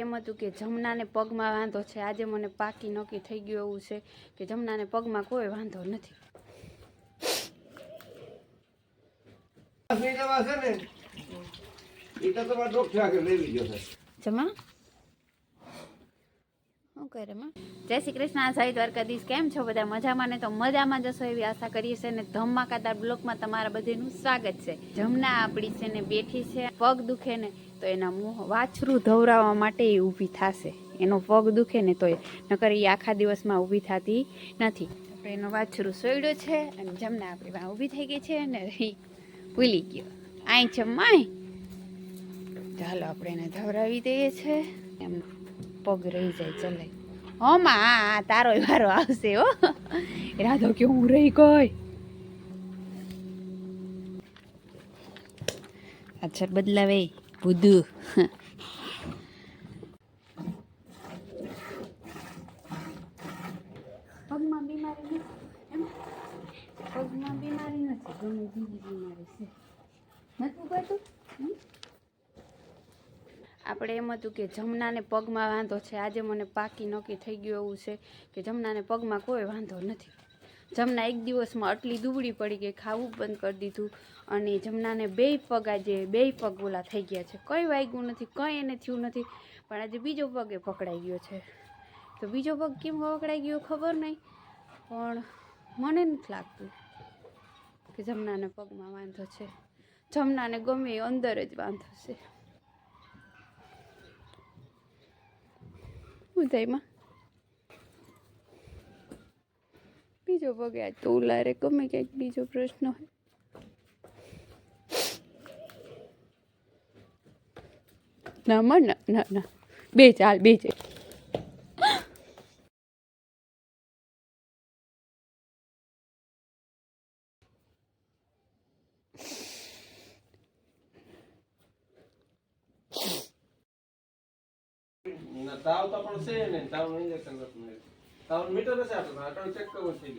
એમ હતું કે જમનાને પગમાં વાંધો છે. આજે મને પાકી નક્કી થઈ ગયું એવું છે કે જમનાને પગમાં કોઈ વાંધો નથી. જમા? શું કરે માં? જય શ્રી કૃષ્ણ જય દ્વારકાધીશ. કેમ છો બધા? મજામાં ને? તો મજામાં જશો એવી આશા કરીએ છીએ ને ધમાકાદાર બ્લોકમાં તમારા બધાનું સ્વાગત છે. જમના આપણી છે ને બેઠી છે પગ દુખે ને તો એના મોહ વાછરું ધવરાવવા માટે એ ઊભી થશે. એનો પગ દુખે ને તો નકર એ આખા દિવસમાં ઊભી થતી નથી. આપણે એનો વાછરું સોયડો છે અને જમના આપણી વાં ઊભી થઈ ગઈ છે અને ભૂલી ગયો. આઈ જમાય. ચાલો આપણે એને ધવરાવી દઈએ છે. એમ પગ રહી જાય ચલે. હો માં તારો વારો આવશે હો. રાધો કે હું રહી કોઈ અક્ષર બદલાવે. બુદ્ધુ પગમાં બીમારી નથી એમ? પગમાં બીમારી નથી ગમે બીજી બીમારી છે. નથી કહેતું આપણે એમ હતું કે જમનાને પગમાં વાંધો છે. આજે મને પાકી નક્કી થઈ ગયું એવું છે કે જમનાને પગમાં કોઈ વાંધો નથી. જમના એક દિવસમાં આટલી દુબળી પડી ગઈ ખાવું બંધ કરી દીધું. અને જમનાને બેય પગ આજે બેય પગ ઓલા થઈ ગયા છે. કંઈ વાગ્યું નથી, કંઈ એને થયું નથી. પણ આજે બીજો પગ એ પકડાઈ ગયો છે. તો બીજો પગ કેમ પકડાઈ ગયો ખબર નહીં. પણ મને નથી લાગતું કે જમનાને પગમાં વાંધો છે. જમનાને ગમે અંદર જ વાંધો છે. શું થાયમાં બીજો પગે તો ઉલારે ગમે ક્યાંક બીજો પ્રશ્ન હોય. ના માં ના ના ના. બે ચાલ બે ચાલ તાવ તો પણ છે ને, તાવનું injection નથી મીટર કરવું થઈ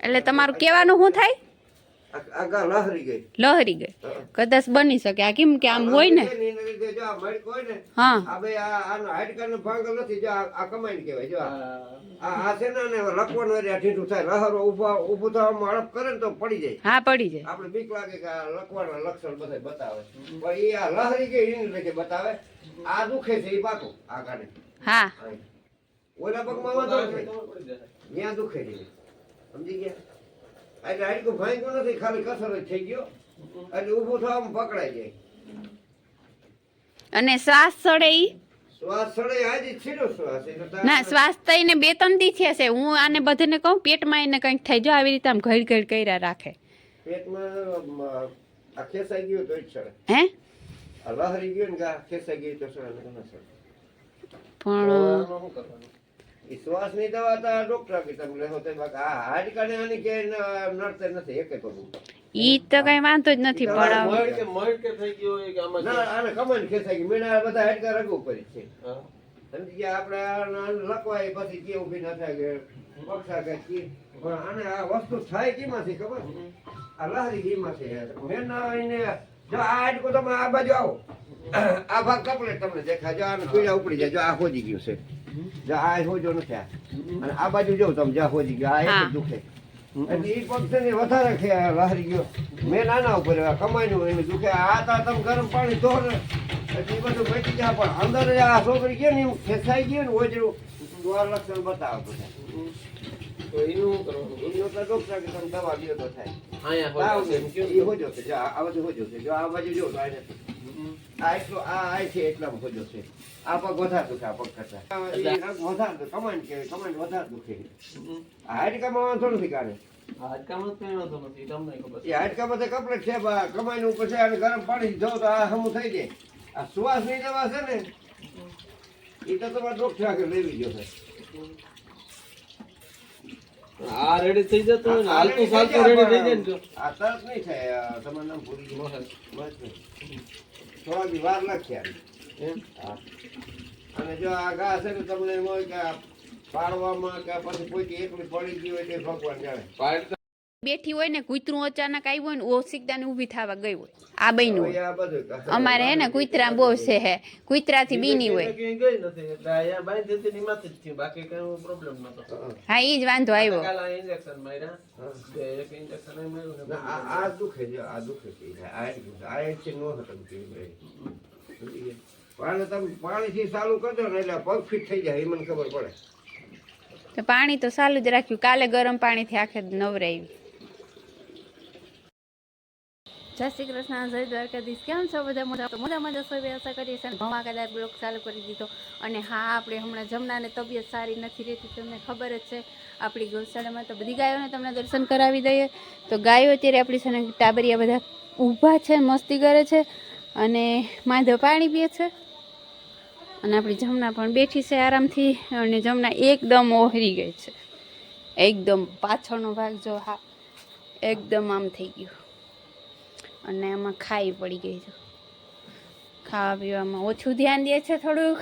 એટલે તમારું કહેવાનું શું થાય? લહરી ગઈ. કદાચ બની શકે. આ કેમ કે આમ હોય ને? હા. આ ભાઈ આ આનો હાડકાનો ભાંગો નથી જો આ આ કમાઈને કહેવાય જો આ. આ આ આ છે ને આને લખવાનું એટલે આ ઢીંઢું થાય. લહરો ઊભા ઊભું થવામાં હડપ કરે ને તો પડી જાય. હા પડી જાય. આપણે બીક લાગે કે લખવાના લક્ષણ બધા બતાવે. પણ એ આ લહરી ગઈ એની રીતે બતાવે. આ દુખે છે એ પાકું આ કાને હા. ઓલા પગમાં વાંધો નથી. ખબર પડી જાય. ત્યાં દુખે છે. સમજી ગયા? એટલે આટલું ભાંગ્યું નથી ખાલી કસર જ થઈ ગયો. એટલે ઊભું થવામાં પકડાઈ જાય. અને શ્વાસ સડે ઈ? શ્વાસ ચડે આજે છીડો શ્વાસ. એટલે તાર- ના શ્વાસ થઈને બે ત્રણ દી છે. હું આને બધાને કહું પેટમાં એને કંઈક થાય. જાય આવી રીતે આમ ઘર ઘર કર્યા રાખે. પેટમાં આ ખેંચાઈ ગયું તો જ ચડે હે? લહરી ગયું ને ગયું તો પણ શું કરવાનું? શ્વાસની દવા તો ડોક્ટર કે તમને હોતે બાકી આ અને કે નડતે નથી એકે પગું ઈ તો કઈ વાંધો જ નથી પણ મળ કે મળ કે થઈ ગયો કે આમાં ના આને કમન કે થઈ મેં મેના બધા હાડકા રગવું પડે છે. સમજી ગયા? આપણે લખવાય પછી કે ઊભી ના થાય કે પક્ષા કે કે. પણ આને આ વસ્તુ થાય કેમાંથી ખબર? આ લહરી કેમાંથી મેં ના એને જો આ હાડકો તમે આ બાજુ આવો. આ ભાગ કપડે તમને દેખાય. જો આને પીડા ઉપડી જાય જો આ હોજી ગયું છે. જો આ હોજો નથી અને આ બાજુ જો તમે જ્યાં હોજી ગયો આ એક દુખે. એટલે એ પક્ષ છે ને વધારે લહરી ગયો. મેં નાના ઉપર આ કમાઈનું એને દુખે. આ તા તમે ગરમ પાણી ધો ને એટલે એ બધું બચી જાય પણ અંદર આ છોકરી ગયો ને એવું ખેંચાઈ ગયું ને ઓજરું દ્વાર લક્ષણ બતાવો બધા. તો એનું કરવાનું? તો ડોક્ટર કે તમે દવા લ્યો તો થાય. છે? ઈ હોજો છે. જો આ બાજુ બધું હોજો છે. જો આ બાજુ જો તો આ. આ એટલો આ આ છે એટલામાં હોજો છે. આ પગ વધારે દુખે આ પગ કરતા. આ ઈ રગ વધારે દુખે કમાન્ડ કહેવાય કમાન્ડ વધારે દુખે. હાડકામાં વાંધો નથી કાઢે હાડકામાં તો કંઈ વાંધો નથી તમને ખબર એ હાડકા બધા કપડે છે કમાઈને ઉપર છે અને ગરમ પાણી જો તો આ હમું થઈ જાય. આ શ્વાસની દવા છે ને એ તો તમારે ડોક્ટર આગળ લેવી જોઈએ આ રેડી થઈ જતો ને આ હાલતું ready થઈ રેડી થઈ જાય ને. આ તરત નહીં થાય તમારું નામ ભૂલી ગયું. બસ નહીં. થોડા દી વાર આને. અને જો આ ઘા છે ને તમને એમ હોય કે પાડવામાં કે પછી કોઈ એકલી પડી ગઈ હોય તે ભગવાન જાણે બેઠી હોય ને કૂતરું અચાનક આવ્યું હોય ને ઓશિકદાને ઊભી થવા ગઈ હોય. આ બન્યું હોય. અમારે હે ને કૂતરા બહુ છે હે. કૂતરાથી બીની હોય. ક્યાંય ગઈ નથી એટલે અહીંયા બાંધી હતી ને એમાંથી જ થયું. બાકી કઈ પ્રોબ્લેમ નતો હા. એ જ વાંધો આવ્યો. કાલે ઇન્જેક્શન માર્યા. બે એક ઇન્જેક્શન એ માર્યું ને ના, આ આ દુખે છે આ દુખે છે આ એક દુખે. આ એક છે નો હતું કે ભાઈ. સમજી ગયા? પાણી તમે પાણીથી ચાલુ કરજો ને એટલે પગ ફિટ થઈ જાય એ મને ખબર પડે. તો પાણી તો ચાલુ જ રાખ્યું. કાલે ગરમ પાણીથી આખે નવરાવી જય શ્રી કૃષ્ણ, જય દ્વારકાધીશ. કેમ છો બધા મોટા તો મોટા મજા સૌ આશા કરીએ છીએ અને કદાચ બ્લોક ચાલુ કરી દીધો. અને હા, આપણે હમણાં જમનાને તબિયત સારી નથી રહેતી, તમને ખબર જ છે. આપણી ગૌશાળામાં તો બધી ગાયોને તમને દર્શન કરાવી દઈએ. તો ગાયો અત્યારે આપણી છે ને ટાબરિયા બધા ઊભા છે, મસ્તી કરે છે અને માધવ પાણી પીએ છે. અને આપણી જમના પણ બેઠી છે આરામથી અને જમના એકદમ ઓહરી ગઈ છે. એકદમ પાછળનો ભાગ જો હા, એકદમ આમ થઈ ગયું. અને એમાં ખાઈ પડી ગઈ છે. ખાવા પીવામાં ઓછું ધ્યાન દે છે થોડુંક.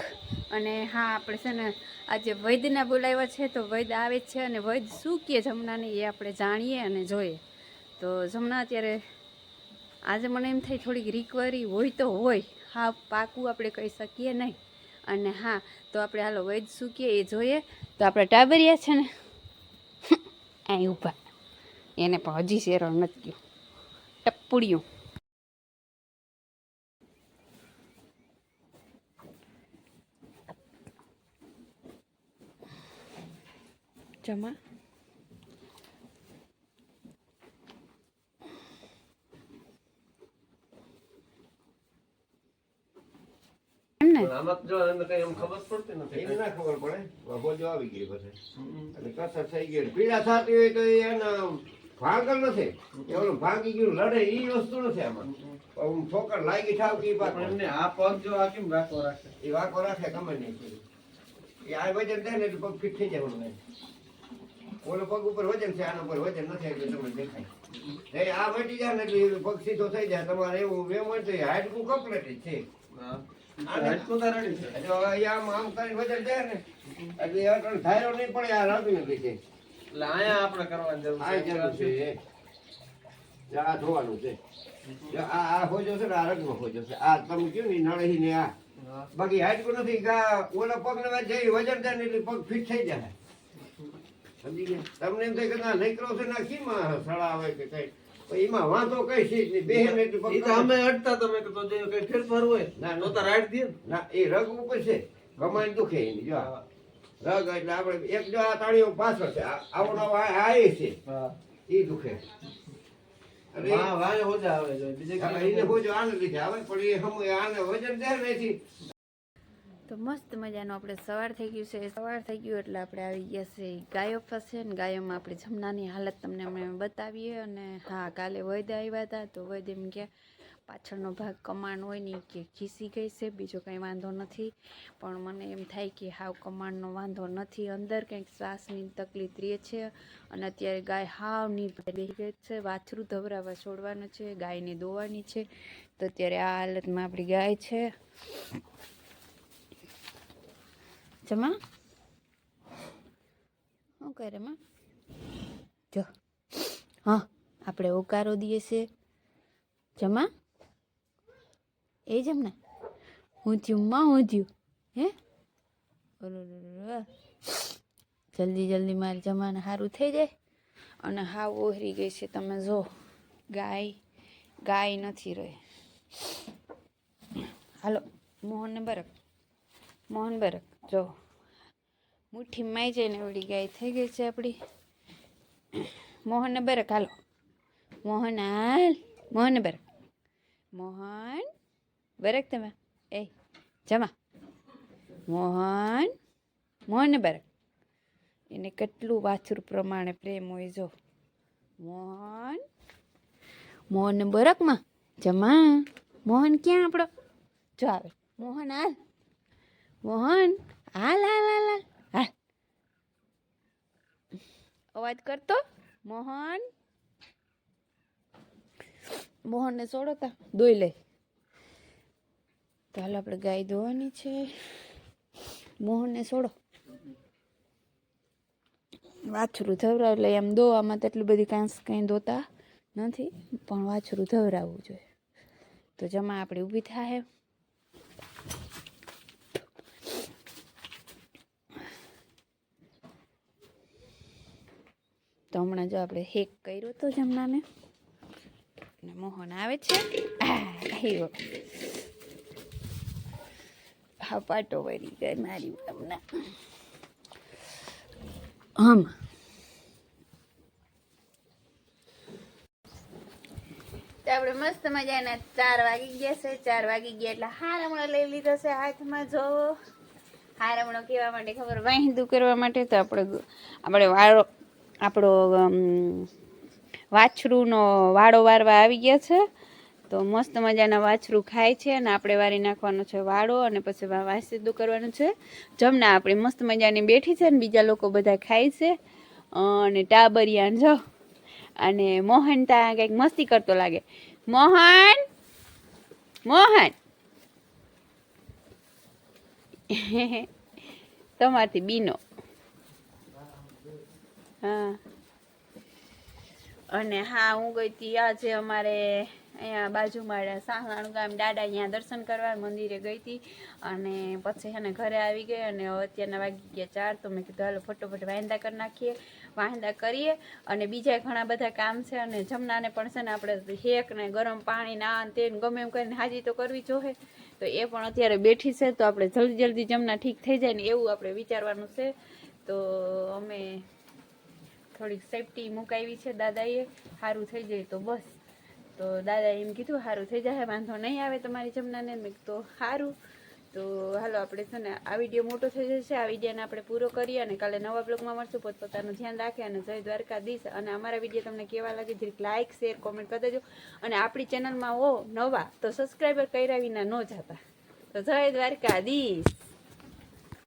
અને હા, આપણે છે ને આજે વૈદ્યને બોલાવ્યા છે તો વૈદ્ય આવે છે અને વૈદ શું કહે જમનાને એ આપણે જાણીએ અને જોઈએ. તો જમના અત્યારે આજે મને એમ થાય થોડીક રિકવરી હોય તો હોય. હા, પાકું આપણે કહી શકીએ નહીં. અને હા, તો આપણે હાલો વૈદ શું કહે એ જોઈએ. તો આપણે ટાબરિયા છે ને, અહીં ઊભા. એને પણ હજી શેરો નથી ગયું. ટપુડિયું. જમા આમાં જો એને કઈ એમ ખબર પડતી નથી એને ના ખબર પડે. હોજો આવી ગઈ પછી. હમ. કસર થઈ ગઈ. પીડા થતી હોય તો એ એના ભાંગલ નથી. એ ઓલું ગયું લડે એ વસ્તુ નથી આમાં. ઠોકર લાગી ઠાવકી પાક એમને આ પગ જો આ કેમ રાખો રાખે? એ વાકો રાખે ગમે નહીં. એ આ વજન થાય ને પગ ફિટ થઈ જાય ઓલો પગ ઉપર વજન છે આના ઉપર વજન નથી એટલે તમને દેખાય. એ આ મટી જાય ને એટલે પગ સીધો થઈ જાય. તમારે એવું એમ હોય તો હાડકું કમ્પ્લેટ જ છે. હાડકું તો ready છે. એટલે હવે આમ આમ કરીને વજન જાય ને એટલે એ ધાર્યો નહીં પડે આ રાતું નથી છે એટલે અહીંયા આપણે કરવાની જરૂર છે. આ ધોવાનું છે. આ આ હોજો છે ને આ રગનો હોજો છે. આ તમે કયું ને નળહી ને આ. બાકી હાડકું નથી ઓલા પગ ને વજન જાય ને એટલે પગ ફિટ થઈ જાય. સમજી ગયા? તમને એમ થાય કે ના નીકળો છે ના કીમાં સળાવે કે કઈ? એમાં વાંધો કઈ છે નહીં. બેહે એટલે તો અમે અડતા તમે કે તો જે કઈ ફેરફાર હોય ના, તો તો રાઈટ દે. ના એ રગ ઉપર છે. કમાઈ દુખે એની જો રગ એટલે આપણે એક જો આ તાળીઓ પાછળ છે. આવો નવો આ એ છે. એ દુખે. અરે એ- વાય વાહ હોજા આવે બીજે આને લીધે આવે પણ એ હમું આને વજન દે નથી તો મસ્ત મજાનું આપણે સવાર થઈ ગયું છે. સવાર થઈ ગયું એટલે આપણે આવી ગયા છે ગાયો પાસે ને ગાયોમાં આપણે જમનાની હાલત તમને અમે બતાવીએ અને હા, કાલે વૈદ આવ્યા હતા તો વૈદ્ય એમ કે પાછળનો ભાગ કમાણ હોય ને કે ઘીસી ગઈ છે, બીજો કંઈ વાંધો નથી. પણ મને એમ થાય કે હાવ કમાણનો વાંધો નથી. અંદર કંઈક શ્વાસની તકલીફ રહે છે અને અત્યારે ગાય હાવની બેસી ગઈ છે. વાછરું ધવરાવા છોડવાનું છે, ગાયને દોવાની છે. તો અત્યારે આ હાલતમાં આપણી ગાય છે. જમા શું કરે, માં? જો. હા, આપણે ઓકારો દઈએ છે. જમા? એ જમના હું થયું, માં હું થયું? હે? જલ્દી જલ્દી મારે જમાને સારું થઈ જાય. અને હાવ ઓહરી ગઈ છે તમે જો. ગાય ગાય નથી રહે હાલો મોહન બરક મોહન બરક જો, મુઠ્ઠી માઈ જાય ને એવડી ગાય થઈ ગઈ છે આપણી મોહનને બરક, હાલો. મોહન, હાલ. મોહનને બરક. મોહન, બરક તમે? એ, જમા. મોહન મોહનને બરક. એને કેટલું વાછરું પ્રમાણે પ્રેમ હોય, જો. મોહન મોહન બરકમાં? જમા. મોહન ક્યાં આપણો જો આવે. મોહન, હાલ. મોહન, હાલ હાલ હાલ હાલ હાલ. અવાજ કરતો? મોહન? મોહનને છોડો તા દોઈ લે. તો આપણે ગાય ધોવાની છે. મોહનને છોડો. વાછરું ધવરાવ, એટલે એમ દોવામાં તો એટલી બધી કાંસ કંઈ દોતા નથી, પણ વાછરું ધવરાવવું જોઈએ. તો જમા આપણે ઊભી થાય. તો હમણાં જો આપણે હેક કર્યો હતો જમનાને મોહન આવે છે. હા, પાટો વળી ગઈ મારી હમણાં હમ. આપણે મસ્ત મજાના ચાર વાગી ગયા છે. ચાર વાગી ગયા એટલે હારમણો લઈ લીધો છે હાથમાં, જો. હારમણો કહેવા માટે ખબર વાહિંદુ કરવા માટે તો આપણે આપણે વાળો આપણો વાછરૂનો વાળો વારવા આવી ગયા છે. તો મસ્ત મજાના વાછરું ખાય છે અને આપણે વારી નાખવાનો છે વાળો અને પછી વાસીદું કરવાનું છે. જમના આપણી મસ્ત મજાની બેઠી છે ને બીજા લોકો બધા ખાય છે. અને ટાબરિયાન, જો. અને મોહન ત્યાં કંઈક મસ્તી કરતો લાગે. મોહન! મોહન! તમારથી બીનો. હા. અને હા, હું ગઈ હતી આજે અમારે અહીંયા બાજુમાં સાહલાણું ગામ, દાદા અહીંયા દર્શન કરવા મંદિરે ગઈ હતી અને પછી એને ઘરે આવી ગઈ અને અત્યારના વાગી ગયા ચાર, તો મેં કીધું હાલો ફટોફટ વાંદા કરી નાખીએ વાંદા કરીએ. અને બીજા ઘણા બધા કામ છે અને જમનાને પણ છે ને આપણે હેક ને ગરમ પાણી ના તે ગમે એમ કરીને હાજી તો કરવી જોઈએ તો એ પણ અત્યારે બેઠી છે, તો આપણે જલ્દી જલ્દી જમના ઠીક થઈ જાય ને એવું આપણે વિચારવાનું છે. તો અમે થોડીક સેફટી મુકાવી છે દાદાએ સારું થઈ જાય તો બસ. તો દાદાએ એમ કીધું સારું થઈ જાય, વાંધો નહીં આવે તમારી જમનાને. મેં તો સારું તો હાલો, આપણે છે ને, આ વીડિયો મોટો થઈ જશે. આ વિડીયોને આપણે પૂરો કરીએ અને કાલે નવા બ્લોગમાં મળશું. પોતપોતાનું ધ્યાન રાખે અને જય દ્વારકાધીશ. અને અમારા વીડિયો તમને કેવા લાગે, જરીક લાઇક શેર કોમેન્ટ કરી દેજો. અને આપણી ચેનલમાં હો નવા, તો સબસ્ક્રાઈબર કર્યા વિના ન જતા. તો જય દ્વારકાધીશ.